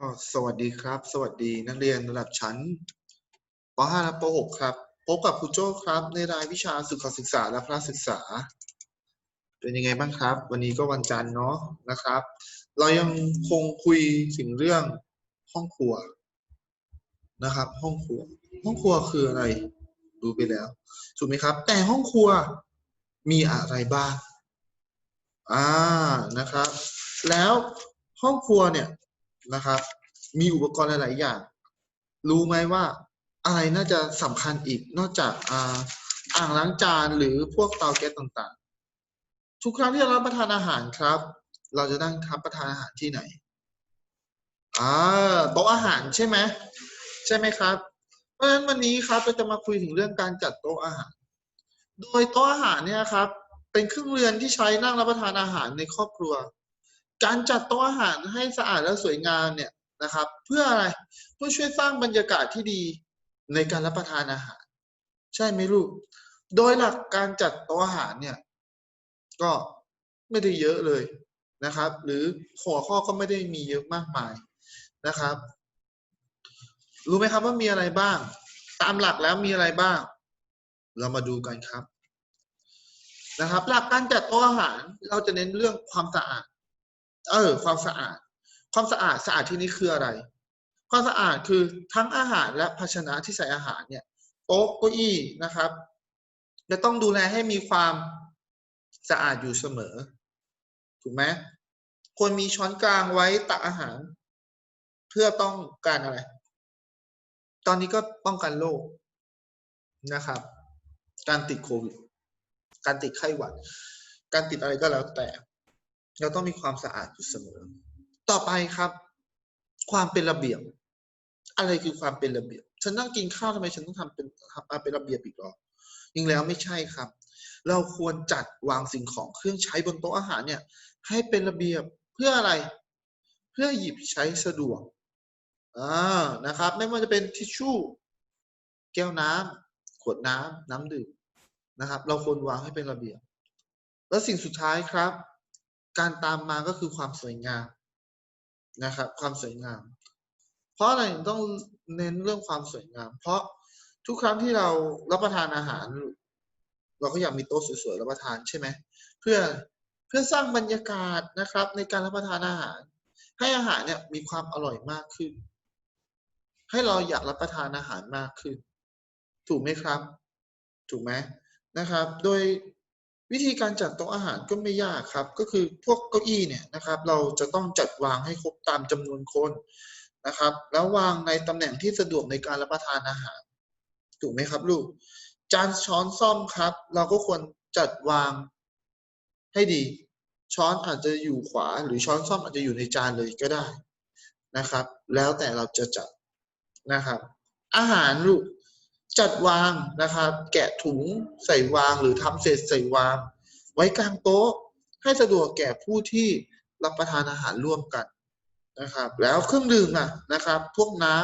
ก็สวัสดีครับ สวัสดีนักเรียนระดับชั้นป .5 และป .6 ครับ พบกับครูโจ้ครับ ในรายวิชาสุขศึกษาและพระศึกษา เป็นยังไงบ้างครับ วันนี้ก็วันจันทร์เนาะนะครับ เรายังคงคุยถึงเรื่องห้องครัวนะครับ ห้องครัว ห้องครัวคืออะไรดูไปแล้วถูกไหมครับ แต่ห้องครัวมีอะไรบ้างอ่านะครับ แล้วห้องครัวเนี่ย นะครับ มีอุปกรณ์หลาย ๆ อย่าง รู้ไหมว่าอะไรน่าจะสำคัญอีกนอกจากอ่างล้างจานหรือพวกเตาแก๊สต่าง ๆ ทุกครั้งที่เรารับประทานอาหารครับ เราจะนั่งรับประทานอาหารที่ไหนอ่าโต๊ะอาหารใช่ไหมใช่ไหมครับ เพราะฉะนั้นวันนี้ครับเราจะมาคุยถึงเรื่องการจัดโต๊ะอาหาร โดยโต๊ะอาหารเนี่ยครับ เป็นเครื่องเรือนที่ใช้นั่งรับประทานอาหารในครอบครัว การจัดโต๊ะอาหารให้สะอาดและสวยงามเนี่ยนะครับ เพื่ออะไรเพื่อช่วยสร้างบรรยากาศที่ดีในการรับประทานอาหาร ใช่ไหมลูก โดยหลักการจัดโต๊ะอาหารเนี่ยก็ไม่ได้เยอะเลยนะครับ หรือหัวข้อก็ไม่ได้มีเยอะมากมายนะครับ รู้ไหมครับว่ามีอะไรบ้าง ตามหลักแล้วมีอะไรบ้าง เรามาดูกันครับนะครับ หลักการจัดโต๊ะอาหารเราจะเน้นเรื่องความสะอาด เออ ความสะอาด ความสะอาดสะอาดที่นี้คืออะไร ความสะอาดคือทั้งอาหารและภาชนะที่ใส่อาหารเนี่ยโต๊ะเก้าอี้นะครับ จะต้องดูแลให้มีความสะอาดอยู่เสมอ ถูกไหมควรมีช้อนกลางไว้ตักอาหาร เพื่อต้องการอะไร ตอนนี้ก็ป้องกันโรคนะครับ การติดโควิด การติดไข้หวัด การติดอะไรก็แล้วแต่ เราต้องมีความสะอาดอยู่เสมอ ต่อไปครับ ความเป็นระเบียบ อะไรคือความเป็นระเบียบ ฉันนั่งกินข้าวทำไมฉันต้องทำเป็นทำเป็นระเบียบอีกหรอจริงแล้วไม่ใช่ครับ เราควรจัดวางสิ่งของเครื่องใช้บนโต๊ะอาหารเนี่ย ให้เป็นระเบียบเพื่ออะไร เพื่อหยิบใช้สะดวกอ่านะครับ ไม่ว่าจะเป็นทิชชู่ แก้วน้ำขวดน้ำน้ำดื่มนะครับ เราควรวางให้เป็นระเบียบ แล้วสิ่งสุดท้ายครับ การตามมาก็คือความสวยงามนะครับ ความสวยงาม เพราะอะไรถึงต้องเน้นเรื่องความสวยงาม เพราะทุกครั้งที่เรารับประทานอาหาร เราก็อยากมีโต๊ะสวยๆรับประทานใช่ไหมเพื่อเพื่อสร้างบรรยากาศนะครับ ในการรับประทานอาหาร ให้อาหารเนี่ยมีความอร่อยมากขึ้น ให้เราอยากรับประทานอาหารมากขึ้น ถูกไหมครับ ถูกไหมนะครับ โดย วิธีการจัดโต๊ะอาหารก็ไม่ยากครับ ก็คือพวกเก้าอี้เนี่ยนะครับ เราจะต้องจัดวางให้ครบตามจำนวนคนนะครับ แล้ววางในตำแหน่งที่สะดวกในการรับประทานอาหาร ถูกไหมครับลูก จานช้อนซ่อมครับ เราก็ควรจัดวางให้ดี ช้อนอาจจะอยู่ขวา หรือช้อนซ่อมอาจจะอยู่ในจานเลยก็ได้นะครับ แล้วแต่เราจะจัดนะครับ อาหารลูก จัดวางนะครับ แกะถุงใส่วางหรือทำเศษใส่วาง ไว้กลางโต๊ะ ให้สะดวกแก่ผู้ที่รับประทานอาหารร่วมกันนะครับ แล้วเครื่องดื่มนะนะครับ พวกน้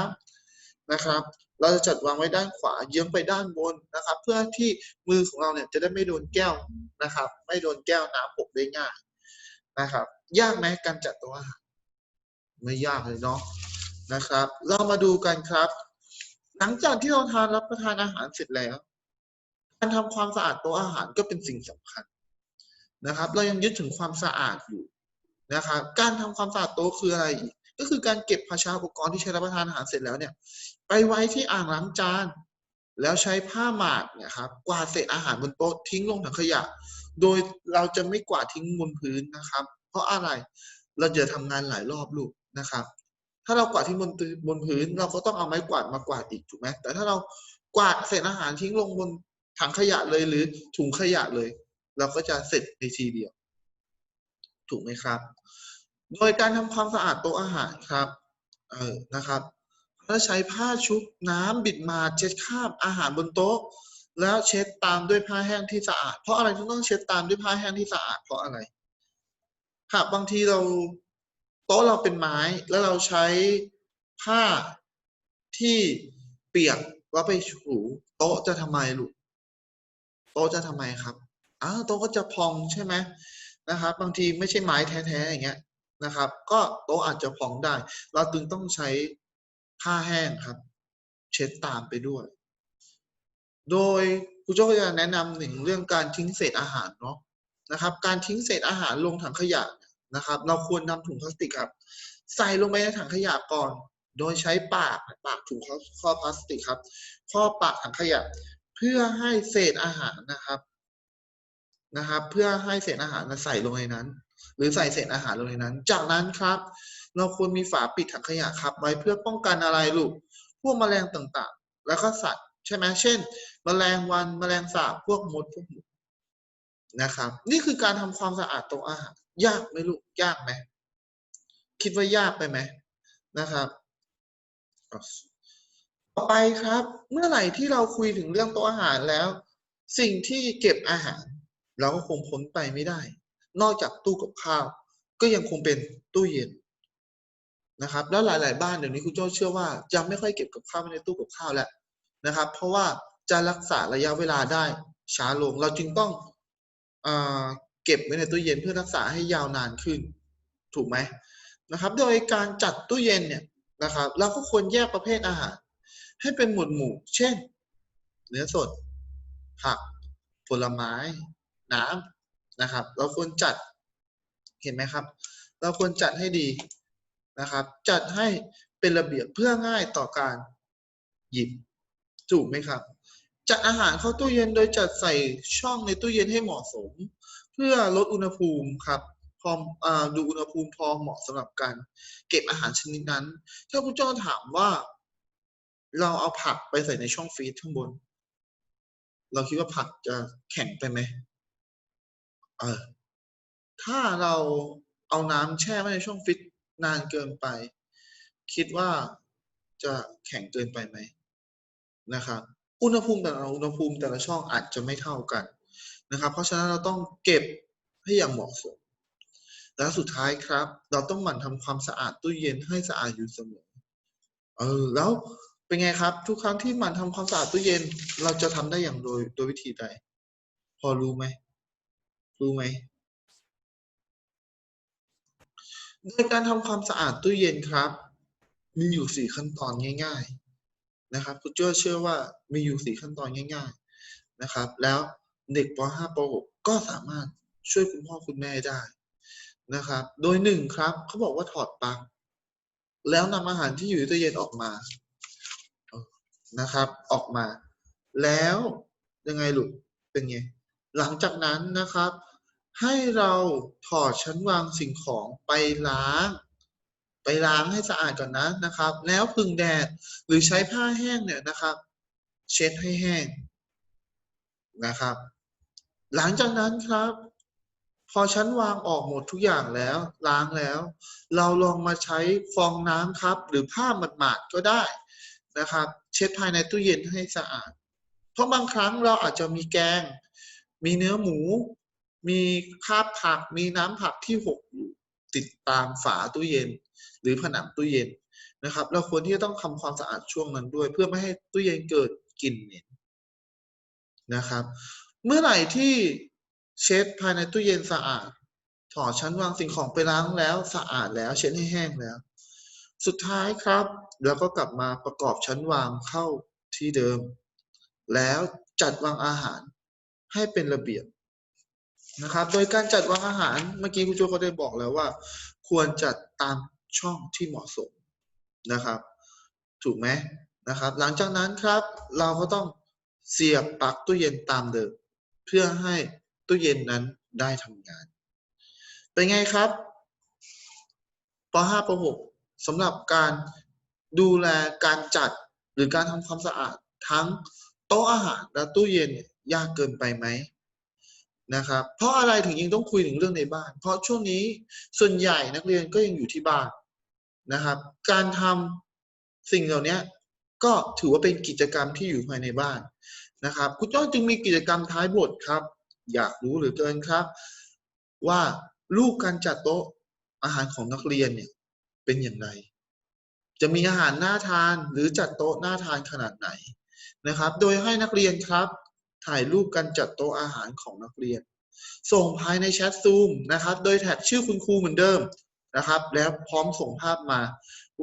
ำนะครับ เราจะจัดวางไว้ด้านขวาเยื้องไปด้านบนนะครับ เพื่อที่มือของเราเนี่ยจะได้ไม่โดนแก้วนะครับ ไม่โดนแก้วน้ำหกได้ง่ายนะครับ ยากไหมการจัดโต๊ะอาหารไม่ยากเลยเนาะนะครับ เรามาดูกันครับ หลังจากที่เราทานรับประทานอาหารเสร็จแล้ว การทำความสะอาดโต๊ะอาหารก็เป็นสิ่งสำคัญนะครับ เรายังยึดถึงความสะอาดอยู่นะครับการทำความสะอาดโต๊ะคืออะไรอีกก็คือการเก็บภาชาอุปกรณ์ที่ใช้รับประทานอาหารเสร็จแล้วเนี่ย ไปไว้ที่อ่างล้างจาน แล้วใช้ผ้าหมาดเนี่ยครับกวาดเศษอาหารบนโต๊ะทิ้งลงถังขยะ โดยเราจะไม่กวาดทิ้งบนพื้นนะครับ เพราะอะไรเราจะทำงานหลายรอบลูกนะครับ ถ้าเรากวาดทิ้งบนบนพื้น เราก็ต้องเอาไม้กวาดมากวาดอีกถูกไหมแต่ถ้าเรากวาดเศษอาหารทิ้งลงบนถังขยะเลยหรือถุงขยะเลย เราก็จะเสร็จในทีเดียว ถูกไหมครับ โดยการทำความสะอาดโต๊ะอาหารครับ เออนะครับถ้าใช้ผ้าชุบน้ำบิดมาเช็ดคราบอาหารบนโต๊ะ แล้วเช็ดตามด้วยผ้าแห้งที่สะอาด เพราะอะไรถึงต้องเช็ดตามด้วยผ้าแห้งที่สะอาดเพราะอะไรหากบางทีเรา โต๊ะเราเป็นไม้แล้วเราใช้ผ้าที่เปียกแล้วไปถูโต๊ะจะทำไมลูกโต๊ะจะทำไมครับอ้าวโต๊ะก็จะพองใช่ไหมนะครับ บางทีไม่ใช่ไม้แท้ๆอย่างเงี้ยนะครับ ก็โต๊ะอาจจะพองได้ เราจึงต้องใช้ผ้าแห้งครับ เช็ดตามไปด้วย โดยครูโจ้ก็จะแนะนำหนึ่งเรื่องการทิ้งเศษอาหารเนาะนะครับ การทิ้งเศษอาหารลงถังขยะ นะครับ เราควรนำถุงพลาสติกครับ ใส่ลงไปในถังขยะก่อน โดยใช้ปากปากถุงข้อพลาสติกครับครอปากถังขยะ เพื่อให้เศษอาหารนะครับนะครับ เพื่อให้เศษอาหารใส่ลงในนั้น หรือใส่เศษอาหารลงในนั้น จากนั้นครับ เราควรมีฝาปิดถังขยะครับ ไว้เพื่อป้องกันอะไรลูกพวกแมลงต่างๆ แล้วก็สัตว์ใช่ไหมเช่น แมลงวันแมลงสาบพวกมดพวกหนูนะครับ นี่คือการทำความสะอาดโต๊ะอาหาร ยากไหมลูกยากไหมคิดว่ายากไปไหมนะครับต่อไปครับ เมื่อไหร่ที่เราคุยถึงเรื่องโต๊ะอาหารแล้ว สิ่งที่เก็บอาหาร เราก็คงพ้นไปไม่ได้ นอกจากตู้กับข้าว ก็ยังคงเป็นตู้เย็นนะครับ แล้วหลาย ๆ บ้านเดี๋ยวนี้คุณโจ้าเชื่อว่าจะไม่ค่อยเก็บกับข้าวไว้ในตู้กับข้าวแล้วนะครับ เพราะว่าจะรักษาระยะเวลาได้ช้าลง เราจึงต้องอ เก็บไว้ในตู้เย็นเพื่อรักษาให้ยาวนานขึ้น ถูกไหมนะครับ โดยการจัดตู้เย็นเนี่ยนะครับเราก็ควรแยกประเภทอาหาร ให้เป็นหมวดหมู่ เช่น เนื้อสด ผัก ผลไม้ น้ำนะครับ เราควรจัดเห็นไหมครับ เราควรจัดให้ดีนะครับ จัดให้เป็นระเบียบเพื่อง่ายต่อการหยิบถูกไหมครับ จัดอาหารเข้าตู้เย็นโดยจัดใส่ช่องในตู้เย็นให้เหมาะสม พื่อลดอุณหภูมิครับพอดูอุณหภูมิพอเหมาะสำหรับการเก็บอาหารชนิดนั้น ถ้าคุณจ้อถามว่า เราเอาผักไปใส่ในช่องฟรีซข้างบน เราคิดว่าผักจะแข็งไปไหมเออถ้าเราเอาน้ำแช่ไว้ในช่องฟรีซนานเกินไป คิดว่าจะแข็งเกินไปไหมนะครับ อุณหภูมิแต่ละอุณหภูมิแต่ละช่องอาจจะไม่เท่ากัน นะครับ เพราะฉะนั้นเราต้องเก็บให้อย่างเหมาะสม และสุดท้ายครับ เราต้องหมั่นทำความสะอาดตู้เย็นให้สะอาดอยู่เสมอ เออแล้วเป็นไงครับ ทุกครั้งที่หมั่นทำความสะอาดตู้เย็น เราจะทำได้อย่างโดยโดยวิธีใด พอรู้ไหมรู้ไหมโดยการทำความสะอาดตู้เย็นครับ มีอยู่สี่ขั้นตอนง่าย ๆ นะครับคุณโจ้าเชื่อว่ามีอยู่สี่ขั้นตอนง่าย ๆ นะครับ แล้ว เด็กป .5 ป .6 ก็สามารถช่วยคุณพ่อคุณแม่ได้นะครับ โดยหนึ่งครับเขาบอกว่าถอดปลั๊กแล้วนำอาหารที่อยู่ในตู้เย็นออกมานะครับ ออกมา แล้วยังไงลูกเป็นไงหลังจากนั้นนะครับ ให้เราถอดชั้นวางสิ่งของไปล้าง ไปล้างให้สะอาดก่อนนะนะครับ แล้วพึ่งแดดหรือใช้ผ้าแห้งเนี่ยนะครับ เช็ดให้แห้งนะครับ หลังจากนั้นครับ พอชั้นวางออกหมดทุกอย่างแล้ว ล้างแล้ว เราลองมาใช้ฟองน้ำครับ หรือผ้าหมาดๆก็ได้นะครับ เช็ดภายในตู้เย็นให้สะอาด เพราะบางครั้งเราอาจจะมีแกง มีเนื้อหมู มีคาบผัก มีน้ำผักที่หกอยู่ติดตามฝาตู้เย็น หรือผนังตู้เย็นนะครับ เราควรที่จะต้องทำความสะอาดช่วงนั้นด้วย เพื่อไม่ให้ตู้เย็นเกิดกลิ่นเหม็นนะครับ เมื่อไหร่ที่เช็ดภายในตู้เย็นสะอาด ถอดชั้นวางสิ่งของไปล้างแล้วสะอาดแล้ว เช็ดให้แห้งแล้ว สุดท้ายครับแล้วก็กลับมาประกอบชั้นวางเข้าที่เดิม แล้วจัดวางอาหารให้เป็นระเบียบนะครับ โดยการจัดวางอาหารเมื่อกี้คุณโจก็ได้บอกแล้วว่า ควรจัดตามช่องที่เหมาะสมนะครับ ถูกไหมนะครับ หลังจากนั้นครับเราก็ต้องเสียบปลั๊กตู้เย็นตามเดิม เพื่อให้ตู้เย็นนั้นได้ทำงาน เป็นไงครับป .5 ป .6 สำหรับการดูแลการจัดหรือการทำความสะอาดทั้งโต๊ะอาหารและตู้เย็นยากเกินไปไหมนะครับ เพราะอะไรถึงยังต้องคุยถึงเรื่องในบ้าน เพราะช่วงนี้ส่วนใหญ่นักเรียนก็ยังอยู่ที่บ้านนะครับ การทำสิ่งเหล่านี้ก็ถือว่าเป็นกิจกรรมที่อยู่ภายในบ้าน นะครับคุณจ้อยจึงมีกิจกรรมท้ายบทครับ อยากรู้หรือเกินครับ ว่าลูกการจัดโต๊ะอาหารของนักเรียนเนี่ยเป็นอย่างไร จะมีอาหารน่าทานหรือจัดโต๊ะน่าทานขนาดไหนนะครับ โดยให้นักเรียนครับ ถ่ายรูปการจัดโต๊ะอาหารของนักเรียน ส่งภายในแชทซูมนะครับ โดยแท็กชื่อคุณครูเหมือนเดิมนะครับ แล้วพร้อมส่งภาพมา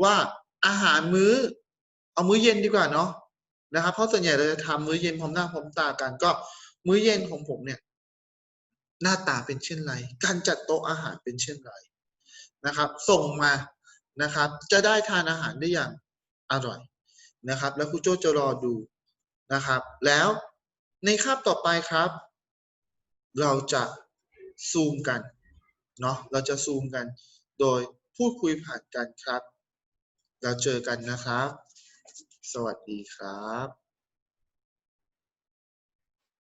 ว่าอาหารมื้อ เอามื้อเย็นดีกว่าเนาะ นะครับ เพราะส่วนใหญ่เราจะทำมื้อเย็นพร้อมหน้าพร้อมตากันก็ มื้อเย็นของผมเนี่ย หน้าตาเป็นเช่นไร การจัดโต๊ะอาหารเป็นเช่นไรนะครับ ส่งมานะครับ จะได้ทานอาหารได้อย่างอร่อยนะครับ แล้วครูโจจะรอดูนะครับ แล้วในคาบต่อไปครับ เราจะซูมกันเนาะเราจะซูมกัน โดยพูดคุยผ่านกันครับแล้วเจอกันนะครับ สวัสดีครับ